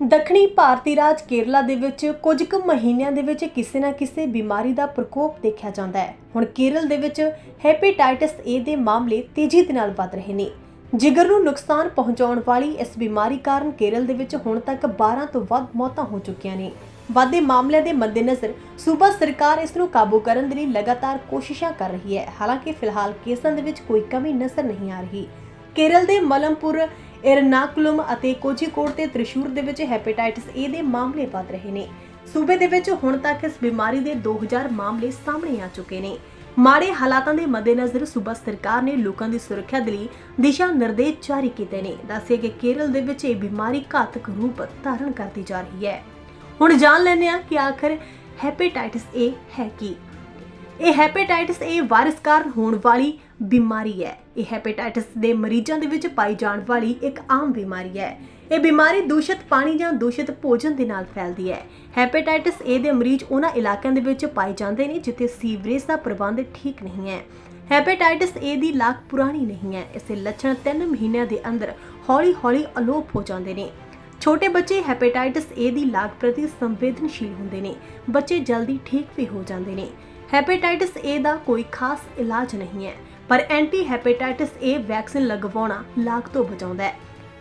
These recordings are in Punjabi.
ਦੱਖਣੀ ਭਾਰਤੀ ਰਾਜ ਕੇਰਲਾ ਦੇ ਵਿੱਚ ਕੁਝ ਕੁ ਮਹੀਨਿਆਂ ਦੇ ਵਿੱਚ ਕਿਸੇ ਨਾ ਕਿਸੇ ਬਿਮਾਰੀ ਦਾ ਪ੍ਰਕੋਪ ਦੇਖਿਆ ਜਾਂਦਾ ਹੈ। ਹੁਣ ਕੇਰਲ ਦੇ ਵਿੱਚ ਹੈਪੇਟਾਈਟਸ ਏ ਦੇ ਮਾਮਲੇ ਤੇਜ਼ੀ ਦੇ ਨਾਲ ਵੱਧ ਰਹੇ ਨੇ। ਜਿਗਰ ਨੂੰ ਨੁਕਸਾਨ ਪਹੁੰਚਾਉਣ ਵਾਲੀ ਇਸ ਬਿਮਾਰੀ ਕਾਰਨ ਕੇਰਲ ਦੇ ਵਿੱਚ ਹੁਣ ਤੱਕ 12 ਤੋਂ ਵੱਧ ਮੌਤਾਂ ਹੋ ਚੁੱਕੀਆਂ ਨੇ। ਵਾਧੇ ਮਾਮਲਿਆਂ ਦੇ ਮੱਦੇਨਜ਼ਰ ਸੂਬਾ ਸਰਕਾਰ ਇਸ ਨੂੰ ਕਾਬੂ ਕਰਨ ਦੇ ਲਈ ਲਗਾਤਾਰ ਕੋਸ਼ਿਸ਼ਾਂ ਕਰ ਰਹੀ ਹੈ। ਹਾਲਾਂਕਿ, ਫਿਲਹਾਲ ਕੇਸਾਂ ਦੇ ਵਿੱਚ ਕੋਈ ਕਮੀ ਨਜ਼ਰ ਨਹੀਂ ਆ ਰਹੀ। ਕੇਰਲ ਦੇ ਮਲਮਪੁਰ ਇਰਨਾਕੁਲਮ ਅਤੇ ਕੋਝੀਕੋਡ ਤੇ ਤ੍ਰਿਸ਼ੂਰ ਦੇ ਵਿੱਚ ਹੈਪੇਟਾਈਟਸ ਏ ਦੇ ਮਾਮਲੇ ਵੱਧ ਰਹੇ ਨੇ ਸੂਬੇ ਦੇ ਵਿੱਚ ਹੁਣ ਤੱਕ ਇਸ ਬਿਮਾਰੀ ਦੇ 2000 ਮਾਮਲੇ ਸਾਹਮਣੇ ਆ ਚੁੱਕੇ ਨੇ ਮਾੜੇ ਹਾਲਾਤਾਂ ਦੇ ਮੱਦੇਨਜ਼ਰ ਸੂਬਾ ਸਰਕਾਰ ਨੇ ਲੋਕਾਂ ਦੀ ਸੁਰੱਖਿਆ ਦੇ ਲਈ ਦਿਸ਼ਾ ਨਿਰਦੇਸ਼ ਜਾਰੀ ਕੀਤੇ ਨੇ ਦੱਸਿਆ ਕਿ ਕੇਰਲ ਦੇ ਵਿੱਚ ਇਹ ਬਿਮਾਰੀ ਘਾਤਕ ਰੂਪ ਧਾਰਨ ਕਰਦੀ ਜਾ ਰਹੀ ਹੈ ਹੁਣ ਜਾਣ ਲੈਂਦੇ ਹਾਂ ਕਿ ਆਖਰ ਹੈਪੇਟਾਈਟਸ ਏ ਹੈ ਕੀ ਇਹ ਹੈਪੇਟਾਈਟਸ ਏ ਵਾਇਰਸ ਕਾਰਨ ਹੋਣ ਵਾਲੀ ਬਿਮਾਰੀ ਹੈ ਇਹ ਹੈਪੇਟਾਈਟਸ ਦੇ ਮਰੀਜ਼ਾਂ ਦੇ ਵਿੱਚ ਪਾਈ ਜਾਣ ਵਾਲੀ ਇੱਕ ਆਮ ਬਿਮਾਰੀ ਹੈ। ਇਹ ਬਿਮਾਰੀ ਦੂਸ਼ਿਤ ਪਾਣੀ ਜਾਂ ਦੂਸ਼ਿਤ ਭੋਜਨ ਦੇ ਨਾਲ ਫੈਲਦੀ ਹੈ। ਹੈਪੇਟਾਈਟਸ ਏ ਦੇ ਮਰੀਜ਼ ਉਹਨਾਂ ਇਲਾਕਿਆਂ ਦੇ ਵਿੱਚ ਪਾਏ ਜਾਂਦੇ ਨੇ ਜਿੱਥੇ ਸੀਵਰੇਜ ਦਾ ਪ੍ਰਬੰਧ ਠੀਕ ਨਹੀਂ ਹੈ। ਹੈਪੇਟਾਈਟਸ ਏ ਦੀ ਲਾਗ ਪੁਰਾਣੀ ਨਹੀਂ ਹੈ। ਇਸੇ ਲੱਛਣ 3 ਮਹੀਨਿਆਂ ਦੇ ਅੰਦਰ ਹੌਲੀ-ਹੌਲੀ ਅਲੋਪ ਹੋ ਜਾਂਦੇ ਨੇ। ਛੋਟੇ ਬੱਚੇ ਹੈਪੇਟਾਈਟਸ ਏ ਦੀ ਲਾਗ ਪ੍ਰਤੀ ਸੰਵੇਦਨਸ਼ੀਲ ਹੁੰਦੇ ਨੇ। ਬੱਚੇ ਜਲਦੀ ਠੀਕ ਵੀ ਹੋ ਜਾਂਦੇ ਨੇ। ਹੈਪੇਟਾਈਟਸ ਏ ਦਾ ਕੋਈ ਖਾਸ ਇਲਾਜ ਨਹੀਂ ਹੈ, ਪਰ ਐਂਟੀ ਹੈਪੇਟਾਈਟਸ ਏ ਵੈਕਸੀਨ ਲਗਵਾਉਣਾ ਲਾਗ ਤੋਂ ਬਚਾਉਂਦਾ ਹੈ।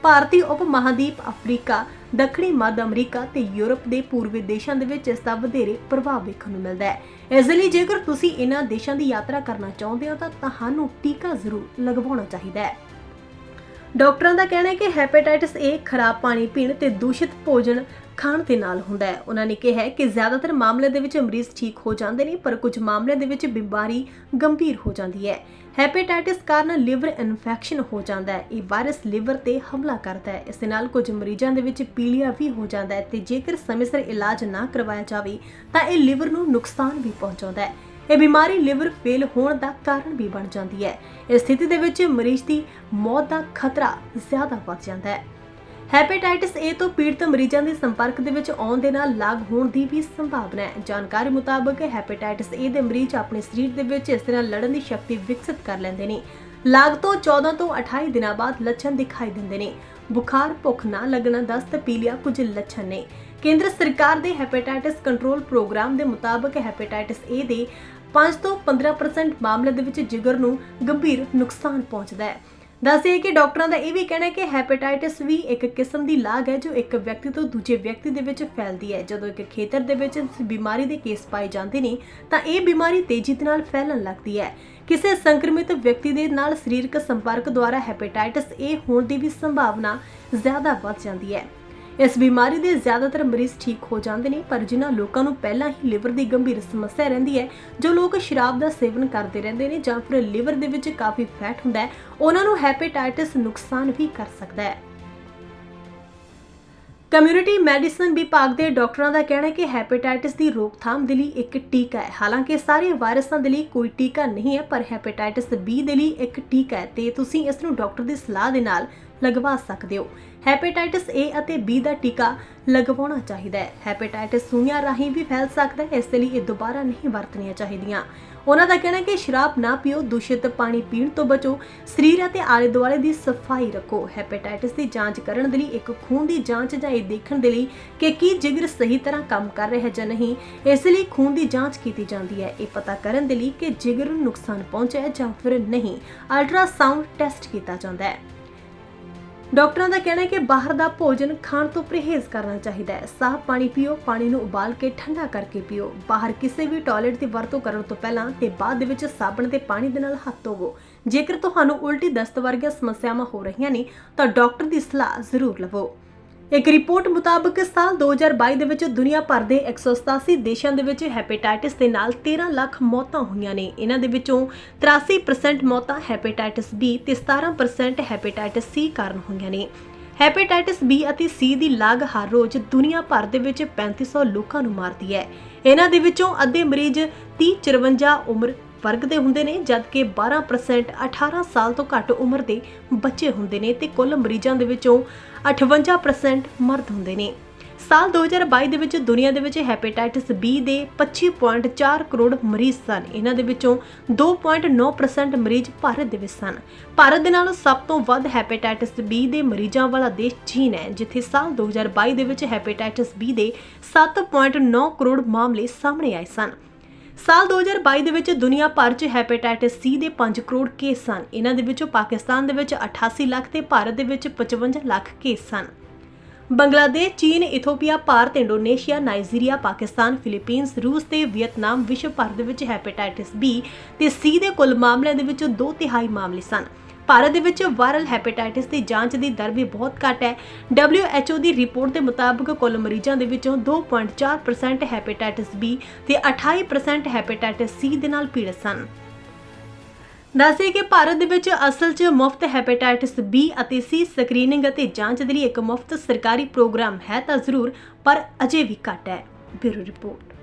ਭਾਰਤੀ ਉਪ ਮਹਾਦੀਪ ਅਫਰੀਕਾ, ਦੱਖਣੀ ਮੱਧ ਅਮਰੀਕਾ ਤੇ ਯੂਰਪ ਦੇ ਪੂਰਬੀ ਦੇਸ਼ਾਂ ਦੇ ਵਿੱਚ ਇਸ ਦਾ ਵਧੇਰੇ ਪ੍ਰਭਾਵ ਵੇਖਣ ਨੂੰ ਮਿਲਦਾ ਹੈ। ਇਸ ਲਈ ਜੇਕਰ ਤੁਸੀਂ ਇਹਨਾਂ ਦੇਸ਼ਾਂ ਦੀ ਯਾਤਰਾ ਕਰਨਾ ਚਾਹੁੰਦੇ ਹੋ ਤਾਂ ਤੁਹਾਨੂੰ ਟੀਕਾ ਜ਼ਰੂਰ ਲਗਵਾਉਣਾ ਚਾਹੀਦਾ ਹੈ। ਡਾਕਟਰਾਂ ਦਾ ਕਹਿਣਾ ਹੈ ਕਿ ਹੈਪੇਟਾਈਟਸ ਏ ਖਰਾਬ ਪਾਣੀ ਪੀਣ ਤੇ ਦੂਸ਼ਿਤ ਭੋਜਨ ਖਾਣ ਦੇ ਨਾਲ ਹੁੰਦਾ ਹੈ। ਉਹਨਾਂ ਨੇ ਕਿਹਾ ਕਿ ਜ਼ਿਆਦਾਤਰ ਮਾਮਲੇ ਦੇ ਵਿੱਚ ਮਰੀਜ਼ ਠੀਕ ਹੋ ਜਾਂਦੇ ਨੇ, ਪਰ ਕੁਝ ਮਾਮਲਿਆਂ ਦੇ ਵਿੱਚ ਬਿਮਾਰੀ ਗੰਭੀਰ ਹੋ ਜਾਂਦੀ ਹੈ। ਹੈਪੇਟਾਈਟਸ ਕਾਰਨ ਲਿਵਰ ਇਨਫੈਕਸ਼ਨ ਹੋ ਜਾਂਦਾ ਹੈ। ਇਹ ਵਾਇਰਸ ਲਿਵਰ ਤੇ ਹਮਲਾ ਕਰਦਾ ਹੈ। ਇਸ ਦੇ ਨਾਲ ਕੁਝ ਮਰੀਜ਼ਾਂ ਦੇ ਵਿੱਚ ਪੀਲੀਆ ਵੀ ਹੋ ਜਾਂਦਾ ਹੈ ਤੇ ਜੇਕਰ ਸਮੇਂ ਸਿਰ ਇਲਾਜ ਨਾ ਕਰਵਾਇਆ ਜਾਵੇ, ਤਾਂ ਇਹ ਲਿਵਰ ਨੂੰ ਨੁਕਸਾਨ ਵੀ ਪਹੁੰਚਾਉਂਦਾ ਹੈ। ਇਹ ਬਿਮਾਰੀ ਲਿਵਰ ਫੇਲ ਹੋਣ ਦਾ ਕਾਰਨ ਵੀ ਬਣ ਜਾਂਦੀ ਹੈ। ਇਸ ਸਥਿਤੀ ਦੇ ਵਿੱਚ ਮਰੀਜ਼ ਦੀ ਮੌਤ ਦਾ ਖਤਰਾ ਜ਼ਿਆਦਾ ਵੱਧ ਜਾਂਦਾ ਹੈ। ਹੈਪੇਟਾਈਟਸ ਏ ਤੋਂ ਪੀੜਤ ਮਰੀਜ਼ਾਂ ਦੇ ਸੰਪਰਕ ਦੇ ਵਿੱਚ ਆਉਣ ਦੇ ਨਾਲ ਲਾਗ ਹੋਣ ਦੀ ਵੀ ਸੰਭਾਵਨਾ ਹੈ। ਜਾਣਕਾਰੀ ਮੁਤਾਬਕ ਹੈਪੇਟਾਈਟਸ ਏ ਦੇ ਮਰੀਜ਼ ਆਪਣੇ ਸਰੀਰ ਦੇ ਵਿੱਚ ਇਸ ਤਰ੍ਹਾਂ ਲੜਨ ਦੀ ਸ਼ਕਤੀ ਵਿਕਸਿਤ ਕਰ ਲੈਂਦੇ ਨੇ। ਲਾਗ ਤੋਂ 14 ਤੋਂ 28 ਦਿਨਾਂ ਬਾਅਦ ਲੱਛਣ ਦਿਖਾਈ ਦਿੰਦੇ ਨੇ। ਬੁਖਾਰ, ਭੁੱਖ ਨਾ ਲੱਗਣਾ, ਦਸਤ, ਪੀਲੀਆ ਕੁਝ ਲੱਛਣ ਨੇ। ਕੇਂਦਰ ਸਰਕਾਰ ਦੇ ਹੈਪੇਟਾਈਟਸ ਕੰਟਰੋਲ ਪ੍ਰੋਗਰਾਮ ਦੇ ਮੁਤਾਬਕ ਹੈਪੇਟਾਈਟਸ ਏ ਦੇ 5 ਤੋਂ 15% ਮਾਮਲੇ ਦੇ ਵਿੱਚ ਜਿਗਰ ਨੂੰ ਗੰਭੀਰ ਨੁਕਸਾਨ ਪਹੁੰਚਦਾ ਹੈ। ਦੱਸਦੇ ਕਿ ਡਾਕਟਰਾਂ ਦਾ ਇਹ ਵੀ ਕਹਿਣਾ ਹੈ ਕਿ ਹੈਪੇਟਾਈਟਸ ਵੀ ਇੱਕ ਕਿਸਮ ਦੀ ਲਾਗ ਹੈ ਜੋ ਇੱਕ ਵਿਅਕਤੀ ਤੋਂ ਦੂਜੇ ਵਿਅਕਤੀ ਦੇ ਵਿੱਚ ਫੈਲਦੀ ਹੈ। ਜਦੋਂ ਇੱਕ ਖੇਤਰ ਦੇ ਵਿੱਚ ਇਸ ਬਿਮਾਰੀ ਦੇ ਕੇਸ ਪਾਏ ਜਾਂਦੇ ਨੇ, ਤਾਂ ਇਹ ਬਿਮਾਰੀ ਤੇਜ਼ੀ ਦੇ ਨਾਲ ਫੈਲਣ ਲੱਗਦੀ ਹੈ। ਕਿਸੇ ਸੰਕਰਮਿਤ ਵਿਅਕਤੀ ਦੇ ਨਾਲ ਸਰੀਰਕ ਸੰਪਰਕ ਦੁਆਰਾ ਹੈਪੇਟਾਈਟਸ ਏ ਹੋਣ ਦੀ ਵੀ ਸੰਭਾਵਨਾ ਜ਼ਿਆਦਾ ਵੱਧ ਜਾਂਦੀ ਹੈ। ਇਸ ਬਿਮਾਰੀ ਦੇ ਜ਼ਿਆਦਾਤਰ ਮਰੀਜ਼ ਠੀਕ ਹੋ ਜਾਂਦੇ ਨੇ, ਪਰ ਜਿਨ੍ਹਾਂ ਲੋਕਾਂ ਨੂੰ ਪਹਿਲਾਂ ਹੀ ਲਿਵਰ ਦੀ ਗੰਭੀਰ ਸਮੱਸਿਆ ਰਹਿੰਦੀ ਹੈ, ਜੋ ਲੋਕ ਸ਼ਰਾਬ ਦਾ ਸੇਵਨ ਕਰਦੇ ਰਹਿੰਦੇ ਨੇ ਜਾਂ ਫਿਰ ਲਿਵਰ ਦੇ ਵਿੱਚ ਕਾਫੀ ਫੈਟ ਹੁੰਦਾ ਹੈ, ਉਹਨਾਂ ਨੂੰ ਹੈਪੇਟਾਈਟਸ ਨੁਕਸਾਨ ਵੀ ਕਰ ਸਕਦਾ ਹੈ। ਕਮਿਊਨਿਟੀ ਮੈਡੀਸਨ ਵਿਭਾਗ ਦੇ ਡਾਕਟਰਾਂ ਦਾ ਕਹਿਣਾ ਹੈ ਕਿ ਹੈਪੇਟਾਈਟਸ ਦੀ ਰੋਕਥਾਮ ਦੇ ਲਈ ਇੱਕ ਟੀਕਾ ਹੈ। ਹਾਲਾਂਕਿ ਸਾਰੇ ਵਾਇਰਸਾਂ ਦੇ ਲਈ ਕੋਈ ਟੀਕਾ ਨਹੀਂ ਹੈ, ਪਰ ਹੈਪੇਟਾਈਟਸ ਬੀ ਦੇ ਲਈ ਇੱਕ ਟੀਕਾ ਹੈ ਤੇ ਤੁਸੀਂ ਇਸ ਨੂੰ ਡਾਕਟਰ ਦੀ ਸਲਾਹ ਦੇ ਨਾਲ ਲਗਵਾ ਸਕਦੇ ਹੋ। ਹੈਪੇਟਾਈਟਸ ਏ ਅਤੇ ਬੀ ਦਾ ਟੀਕਾ ਲਗਵਾਉਣਾ ਚਾਹੀਦਾ ਹੈ। ਹੈਪੇਟਾਈਟਸ ਸੂਈਆਂ ਰਾਹੀਂ ਵੀ ਫੈਲ ਸਕਦਾ ਹੈ, ਇਸ ਲਈ ਇਹ ਦੁਬਾਰਾ ਨਹੀਂ ਵਰਤਣੀਆਂ ਚਾਹੀਦੀਆਂ। ਉਹਨਾਂ ਦਾ ਕਹਿਣਾ ਹੈ ਕਿ ਸ਼ਰਾਬ ਨਾ ਪੀਓ, ਦੂਸ਼ਿਤ ਪਾਣੀ ਪੀਣ ਤੋਂ ਬਚੋ, ਸਰੀਰ ਅਤੇ ਆਲੇ ਦੁਆਲੇ ਦੀ ਸਫ਼ਾਈ ਰੱਖੋ। ਹੈਪੇਟਾਈਟਸ ਦੀ ਜਾਂਚ ਕਰਨ ਦੇ ਲਈ ਇੱਕ ਖੂਨ ਦੀ ਜਾਂਚ ਜਾਂ ਇਹ ਦੇਖਣ ਦੇ ਲਈ ਕਿ ਕੀ ਜਿਗਰ ਸਹੀ ਤਰ੍ਹਾਂ ਕੰਮ ਕਰ ਰਿਹਾ ਹੈ ਜਾਂ ਨਹੀਂ। ਇਸ ਲਈ ਖੂਨ ਦੀ ਜਾਂਚ ਕੀਤੀ ਜਾਂਦੀ ਹੈ। ਇਹ ਪਤਾ ਕਰਨ ਦੇ ਲਈ ਕਿ ਜਿਗਰ ਨੂੰ ਨੁਕਸਾਨ ਪਹੁੰਚਿਆ ਜਾਂ ਫਿਰ ਨਹੀਂ। ਅਲਟਰਾਸਾਊਂਡ ਟੈਸਟ ਕੀਤਾ ਜਾਂਦਾ ਹੈ। ਡਾਕਟਰਾਂ ਦਾ ਕਹਿਣਾ ਹੈ ਕਿ ਬਾਹਰ ਦਾ ਭੋਜਨ ਖਾਣ ਤੋਂ ਪਰਹੇਜ਼ ਕਰਨਾ ਚਾਹੀਦਾ ਹੈ। ਸਾਫ਼ ਪਾਣੀ ਪੀਓ, ਪਾਣੀ ਨੂੰ ਉਬਾਲ ਕੇ ਠੰਡਾ ਕਰਕੇ ਪੀਓ। ਬਾਹਰ ਕਿਸੇ ਵੀ ਟਾਇਲਟ ਦੀ ਵਰਤੋਂ ਕਰਨ ਤੋਂ ਪਹਿਲਾਂ ਤੇ ਬਾਅਦ ਦੇ ਵਿੱਚ ਸਾਬਣ ਤੇ ਪਾਣੀ ਦੇ ਨਾਲ ਹੱਥ ਧੋਵੋ। ਜੇਕਰ ਤੁਹਾਨੂੰ ਉਲਟੀ ਦਸਤ ਵਰਗੀਆਂ ਸਮੱਸਿਆਵਾਂ ਹੋ ਰਹੀਆਂ ਨੇ, ਤਾਂ ਡਾਕਟਰ ਦੀ ਸਲਾਹ ਜ਼ਰੂਰ ਲਵੋ। ਇੱਕ ਰਿਪੋਰਟ ਮੁਤਾਬਕ ਸਾਲ 2022 ਦੇ ਵਿੱਚ ਦੁਨੀਆ ਭਰ ਦੇ 187 ਦੇਸ਼ਾਂ ਦੇ ਵਿੱਚ ਹੈਪੇਟਾਈਟਸ ਦੇ ਨਾਲ 13 ਲੱਖ ਮੌਤਾਂ ਹੋਈਆਂ ਨੇ। ਇਹਨਾਂ ਦੇ ਵਿੱਚੋਂ 83% ਮੌਤਾਂ ਹੈਪੇਟਾਈਟਸ ਬੀ ਤੇ 17% ਹੈਪੇਟਾਈਟਸ ਸੀ ਕਾਰਨ ਹੋਈਆਂ ਨੇ। ਹੈਪੇਟਾਈਟਸ ਬੀ ਅਤੇ ਸੀ ਦੀ ਲਾਗ ਹਰ ਰੋਜ਼ ਦੁਨੀਆ ਭਰ ਦੇ ਵਿੱਚ 3500 ਲੋਕਾਂ ਨੂੰ ਮਾਰਦੀ ਹੈ। ਇਹਨਾਂ ਦੇ ਵਿੱਚੋਂ ਅੱਧੇ ਮਰੀਜ਼ 30 54 ਉਮਰ ਵਰਗ ਦੇ ਹੁੰਦੇ ਨੇ, ਜਦਕਿ 12% 18 ਸਾਲ ਤੋਂ ਘੱਟ ਉਮਰ ਦੇ ਬੱਚੇ ਹੁੰਦੇ ਨੇ ਤੇ ਕੁੱਲ ਮਰੀਜ਼ਾਂ ਦੇ ਵਿੱਚੋਂ 58% ਮਰਦ ਹੁੰਦੇ ਨੇ। ਸਾਲ 2022 ਦੇ ਵਿੱਚ ਦੁਨੀਆ ਦੇ ਵਿੱਚ ਹੈਪੇਟਾਈਟਿਸ B ਦੇ 25.4 ਕਰੋੜ ਮਰੀਜ਼ ਸਨ। ਇਹਨਾਂ ਦੇ ਵਿੱਚੋਂ 2.9% ਮਰੀਜ਼ ਭਾਰਤ ਦੇ ਵਿੱਚ ਸਨ। ਭਾਰਤ ਦੇ ਨਾਲੋਂ ਸਭ ਤੋਂ ਵੱਧ ਹੈਪੇਟਾਈਟਿਸ B ਦੇ ਮਰੀਜ਼ਾਂ ਵਾਲਾ ਦੇਸ਼ ਚੀਨ ਹੈ, ਜਿੱਥੇ ਸਾਲ 2022 ਦੇ ਵਿੱਚ ਹੈਪੇਟਾਈਟਿਸ B ਦੇ 7.9 ਕਰੋੜ ਮਾਮਲੇ ਸਾਹਮਣੇ ਆਏ ਸਨ। ਸਾਲ 2022 ਦੇ ਵਿੱਚ ਦੁਨੀਆ ਭਰ 'ਚ ਹੈਪੇਟਾਈਟਿਸ ਸੀ ਦੇ 5 ਕਰੋੜ ਕੇਸ ਸਨ। ਇਹਨਾਂ ਦੇ ਵਿੱਚੋਂ ਪਾਕਿਸਤਾਨ ਦੇ ਵਿੱਚ 88 ਲੱਖ ਤੇ ਭਾਰਤ ਦੇ ਵਿੱਚ 55 ਲੱਖ ਕੇਸ ਸਨ। ਬੰਗਲਾਦੇਸ਼, ਚੀਨ, Ethiopia, Bharat, Indonesia, Nigeria, Pakistan, Philippines, ਰੂਸ ਤੇ ਵੀਅਤਨਾਮ ਵਿਸ਼ਵ ਭਰ ਦੇ ਵਿੱਚ ਹੈਪੇਟਾਈਟਿਸ ਬੀ ਤੇ ਸੀ ਦੇ ਕੁੱਲ ਮਾਮਲਿਆਂ ਦੇ ਵਿੱਚੋਂ 2 ਤਿਹਾਈ ਮਾਮਲੇ ਸਨ। ਭਾਰਤ ਦੇ ਵਿੱਚ ਵਾਇਰਲ ਹੈਪੇਟਾਈਟਸ ਦੀ ਜਾਂਚ ਦੀ ਦਰ ਵੀ ਬਹੁਤ ਘੱਟ ਹੈ। WHO ਦੀ ਰਿਪੋਰਟ ਦੇ ਮੁਤਾਬਕ ਕੁੱਲ ਮਰੀਜ਼ਾਂ ਦੇ ਵਿੱਚੋਂ 2.4% ਹੈਪੇਟਾਈਟਸ B ਤੇ 28% ਹੈਪੇਟਾਈਟਸ C ਦੇ ਨਾਲ ਪੀੜਤ ਸਨ। ਦੱਸੇ ਕਿ ਭਾਰਤ ਦੇ ਵਿੱਚ ਅਸਲ 'ਚ ਮੁਫਤ ਹੈਪੇਟਾਈਟਸ B ਅਤੇ C ਸਕਰੀਨਿੰਗ ਅਤੇ ਜਾਂਚ ਦੇ ਲਈ ਇੱਕ ਮੁਫਤ ਸਰਕਾਰੀ ਪ੍ਰੋਗਰਾਮ ਹੈ ਤਾਂ ਜ਼ਰੂਰ, ਪਰ ਅਜੇ ਵੀ ਘੱਟ ਹੈ। Bureau report.